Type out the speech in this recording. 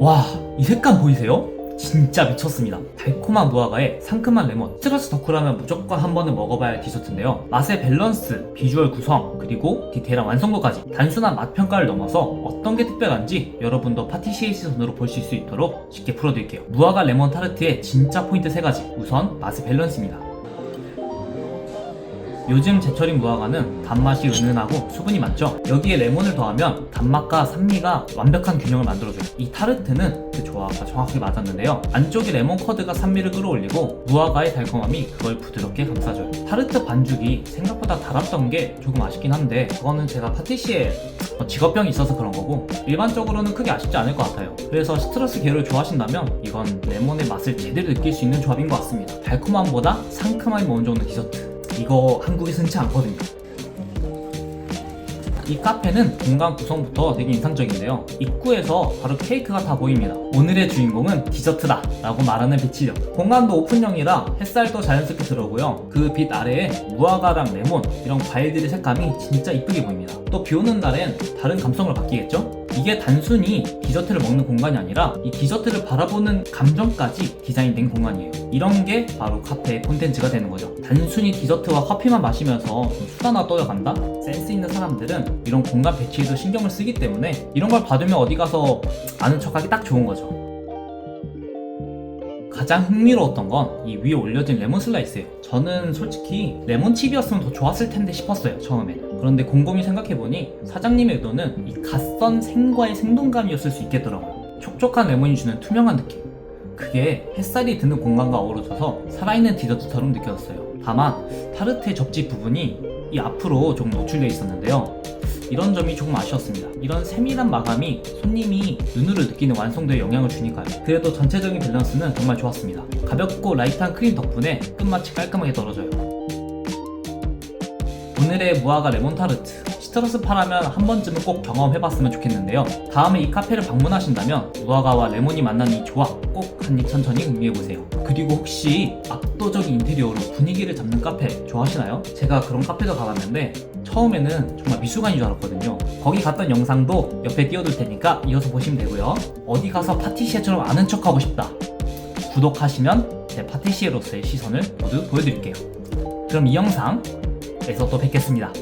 와, 이 색감 보이세요? 진짜 미쳤습니다. 달콤한 무화과에 상큼한 레몬, 스트레스 덕후라면 무조건 한 번은 먹어봐야 할 디저트인데요. 맛의 밸런스, 비주얼 구성, 그리고 디테일한 완성도까지 단순한 맛 평가를 넘어서 어떤 게 특별한지 여러분도 파티시에이 시선으로 보실 수 있도록 쉽게 풀어드릴게요. 무화과 레몬 타르트의 진짜 포인트 세 가지. 우선 맛의 밸런스입니다. 요즘 제철인 무화과는 단맛이 은은하고 수분이 많죠. 여기에 레몬을 더하면 단맛과 산미가 완벽한 균형을 만들어줘요. 이 타르트는 그 조화가 정확하게 맞았는데요. 안쪽에 레몬 커드가 산미를 끌어올리고 무화과의 달콤함이 그걸 부드럽게 감싸줘요. 타르트 반죽이 생각보다 달았던 게 조금 아쉽긴 한데 그거는 제가 파티시에 뭐 직업병이 있어서 그런 거고 일반적으로는 크게 아쉽지 않을 것 같아요. 그래서 시트러스 계열을 좋아하신다면 이건 레몬의 맛을 제대로 느낄 수 있는 조합인 것 같습니다. 달콤함보다 상큼함이 먼저 오는 디저트. 이거 한국에 흔치 않거든요. 이 카페는 공간 구성부터 되게 인상적인데요. 입구에서 바로 케이크가 다 보입니다. 오늘의 주인공은 디저트다 라고 말하는 빛이죠. 공간도 오픈형이라 햇살도 자연스럽게 들어오고요. 그 빛 아래에 무화과랑 레몬 이런 과일들의 색감이 진짜 이쁘게 보입니다. 또 비 오는 날엔 다른 감성을 받기겠죠? 이게 단순히 디저트를 먹는 공간이 아니라 이 디저트를 바라보는 감정까지 디자인된 공간이에요. 이런 게 바로 카페의 콘텐츠가 되는 거죠. 단순히 디저트와 커피만 마시면서 좀 수다나 떠여간다? 센스 있는 사람들은 이런 공간 배치에도 신경을 쓰기 때문에 이런 걸 받으면 어디 가서 아는 척하기 딱 좋은 거죠. 가장 흥미로웠던 건 이 위에 올려진 레몬 슬라이스예요. 저는 솔직히 레몬칩이었으면 더 좋았을 텐데 싶었어요 처음에는. 그런데 곰곰이 생각해보니 사장님의 의도는 이 갓선 생과의 생동감이었을 수 있겠더라고요. 촉촉한 레몬이 주는 투명한 느낌. 그게 햇살이 드는 공간과 어우러져서 살아있는 디저트처럼 느껴졌어요. 다만 타르트의 접지 부분이 이 앞으로 조금 노출되어 있었는데요. 이런 점이 조금 아쉬웠습니다. 이런 세밀한 마감이 손님이 눈으로 느끼는 완성도에 영향을 주니까요. 그래도 전체적인 밸런스는 정말 좋았습니다. 가볍고 라이트한 크림 덕분에 끝맛이 깔끔하게 떨어져요. 오늘의 무화과 레몬 타르트 시트러스 파라면 한 번쯤은 꼭 경험해봤으면 좋겠는데요. 다음에 이 카페를 방문하신다면 무화과와 레몬이 만난 이 조합 꼭 한입 천천히 음미해보세요. 그리고 혹시 압도적인 인테리어로 분위기를 잡는 카페 좋아하시나요? 제가 그런 카페도 가봤는데 처음에는 정말 미술관인 줄 알았거든요. 거기 갔던 영상도 옆에 띄워둘 테니까 이어서 보시면 되고요. 어디 가서 파티시에처럼 아는 척하고 싶다. 구독하시면 제 파티시에로서의 시선을 모두 보여드릴게요. 그럼 이 영상에서 또 뵙겠습니다.